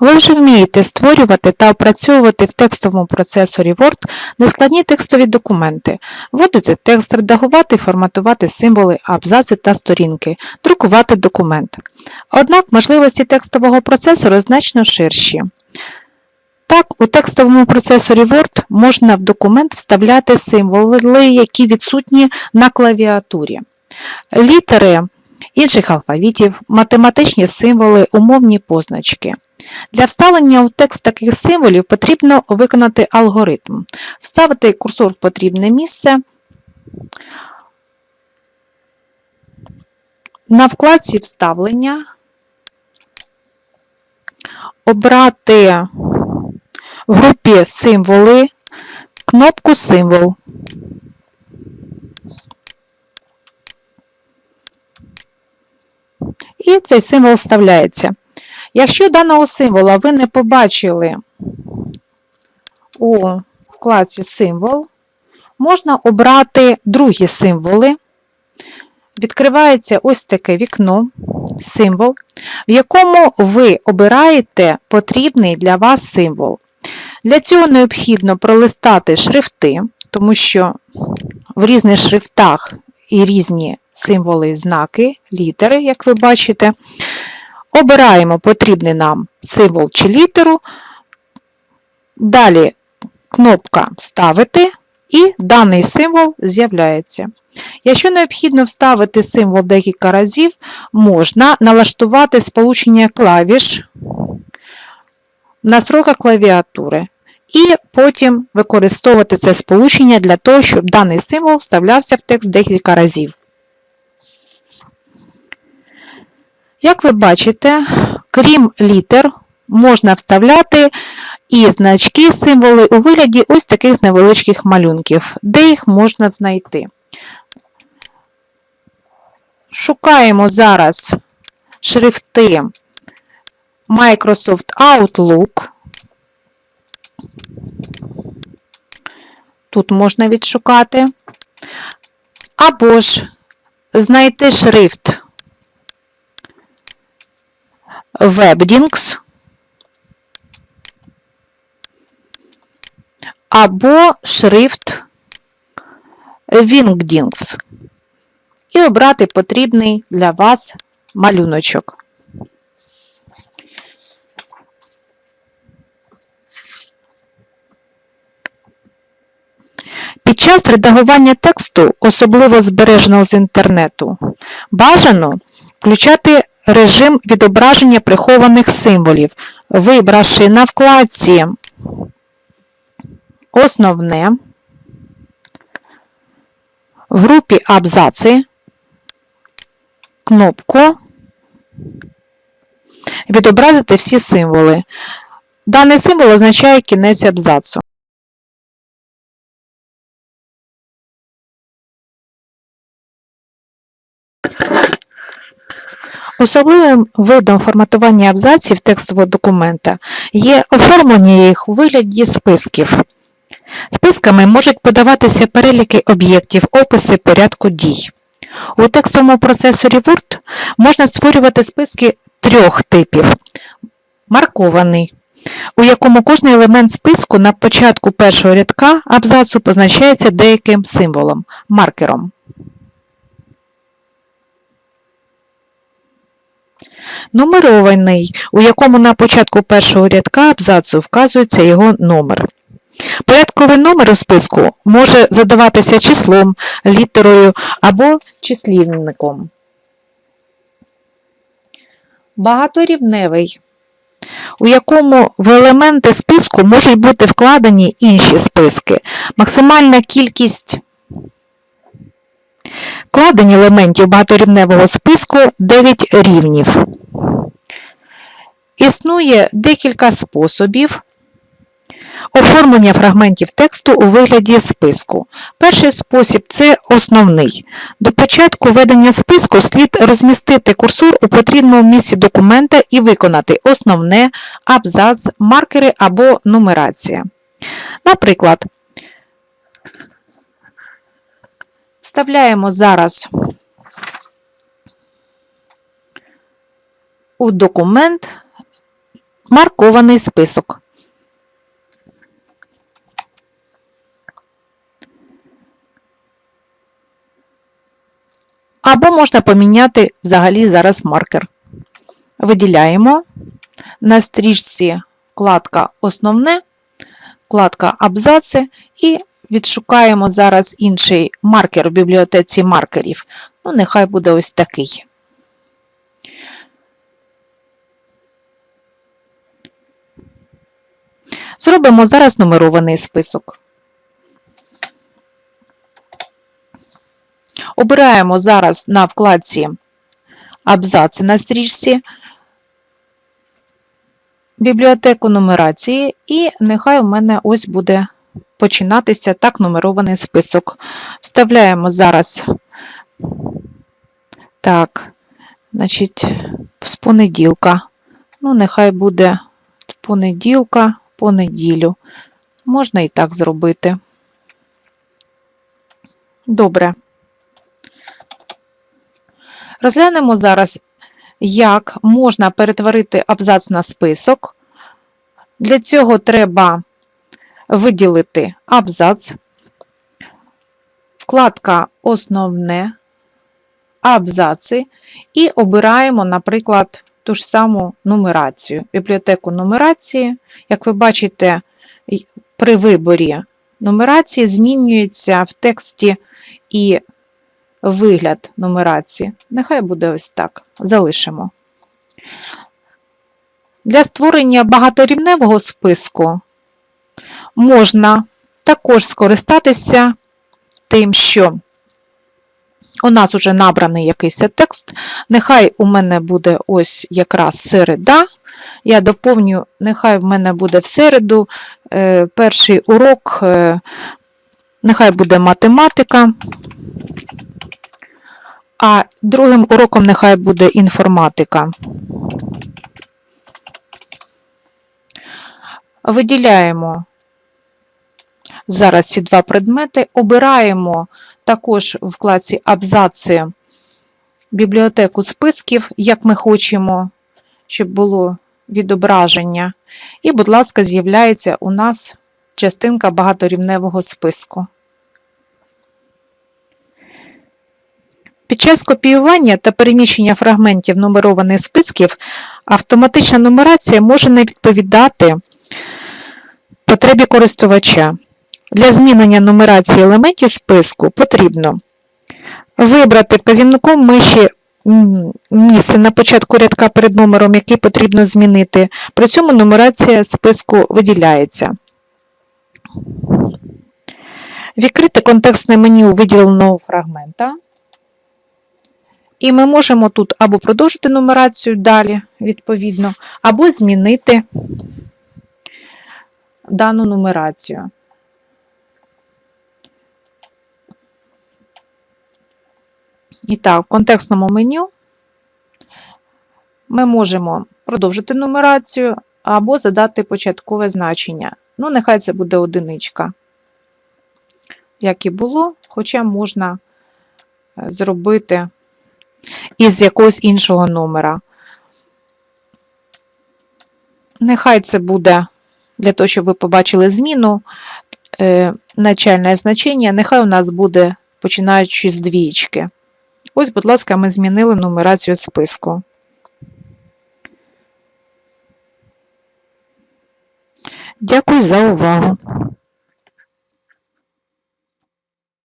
Ви вже вмієте створювати та опрацьовувати в текстовому процесорі Word нескладні текстові документи, вводити текст, редагувати і форматувати символи, абзаци та сторінки, друкувати документ. Однак можливості текстового процесору значно ширші. Так, у текстовому процесорі Word можна в документ вставляти символи, які відсутні на клавіатурі, літери інших алфавітів, математичні символи, умовні позначки. Для вставлення у текст таких символів потрібно виконати алгоритм. Вставити курсор в потрібне місце. На вкладці Вставлення обрати в групі Символи кнопку Символ. І цей символ вставляється. Якщо даного символа ви не побачили у вкладці Символ, можна обрати другі символи. Відкривається ось таке вікно, символ, в якому ви обираєте потрібний для вас символ. Для цього необхідно пролистати шрифти, тому що в різних шрифтах і різні символи, знаки, літери, як ви бачите. Обираємо потрібний нам символ чи літеру. Далі кнопка Вставити і даний символ з'являється. Якщо необхідно вставити символ декілька разів, можна налаштувати сполучення клавіш в настройках клавіатури. І потім використовувати це сполучення для того, щоб даний символ вставлявся в текст декілька разів. Як ви бачите, крім літер, можна вставляти і значки, символи у вигляді ось таких невеличких малюнків, де їх можна знайти. Шукаємо зараз шрифти Microsoft Outlook. Тут можна відшукати. Або ж знайти шрифт Webdings або шрифт Wingdings і обрати потрібний для вас малюночок. Під час редагування тексту, особливо збереженого з інтернету, бажано включати режим відображення прихованих символів, вибравши на вкладці Основне в групі Абзаци кнопку Відобразити всі символи. Даний символ означає кінець абзацу. Особливим видом форматування абзаців текстового документа є оформлення їх у вигляді списків. Списками можуть подаватися переліки об'єктів, описи порядку дій. У текстовому процесорі Word можна створювати списки трьох типів. Маркований, у якому кожний елемент списку на початку першого рядка абзацу позначається деяким символом, маркером. Нумерований, у якому на початку першого рядка абзацу вказується його номер. Порядковий номер у списку може задаватися числом, літерою або числівником. Багаторівневий, у якому в елементи списку можуть бути вкладені інші списки. Максимальна кількість вкладень елементів багаторівневого списку 9 рівнів. Існує декілька способів оформлення фрагментів тексту у вигляді списку. Перший спосіб це основний. До початку ведення списку слід розмістити курсор у потрібному місці документа і виконати основне, абзац, маркери або нумерація. Наприклад, вставляємо зараз у документ маркований список. Або можна поміняти взагалі зараз маркер. Виділяємо на стрічці вкладка Основне, вкладка Абзаци і відшукаємо зараз інший маркер в бібліотеці маркерів. Ну, нехай буде ось такий. Зробимо зараз нумерований список. Обираємо зараз на вкладці абзаци на стрічці бібліотеку нумерації, і нехай у мене ось буде починатися так нумерований список. Вставляємо зараз так, значить, з понеділка. Ну, нехай буде понеділка, по неділю. Можна і так зробити. Добре. Розглянемо зараз, як можна перетворити абзац на список. Для цього треба виділити абзац, вкладка Основне, абзаци і обираємо, наприклад, ту ж саму нумерацію, бібліотеку нумерації. Як ви бачите, при виборі нумерації змінюється в тексті і вигляд нумерації. Нехай буде ось так. Залишимо. Для створення багаторівневого списку можна також скористатися тим, що у нас вже набраний якийсь текст. Нехай у мене буде ось якраз середа. Я доповню, нехай в мене буде в середу е, перший урок, е, нехай буде математика. А другим уроком нехай буде інформатика. Виділяємо зараз ці два предмети, обираємо також в вкладці абзаци бібліотеку списків, як ми хочемо, щоб було відображення. І, будь ласка, з'являється у нас частинка багаторівневого списку. Під час копіювання та переміщення фрагментів нумерованих списків автоматична нумерація може не відповідати потребі користувача. Для змінення нумерації елементів списку потрібно вибрати вказівником миші місце на початку рядка перед номером, який потрібно змінити. При цьому нумерація списку виділяється. Відкрити контекстне меню виділеного фрагмента. І ми можемо тут або продовжити нумерацію далі, відповідно, або змінити дану нумерацію. І так, в контекстному меню ми можемо продовжити нумерацію або задати початкове значення. Ну, нехай це буде одиничка, як і було, хоча можна е, зробити із якогось іншого номера. Нехай це буде для того, щоб ви побачили зміну, е, начальне значення, нехай у нас буде починаючи з двічки. Ось, будь ласка, ми змінили нумерацію списку. Дякую за увагу.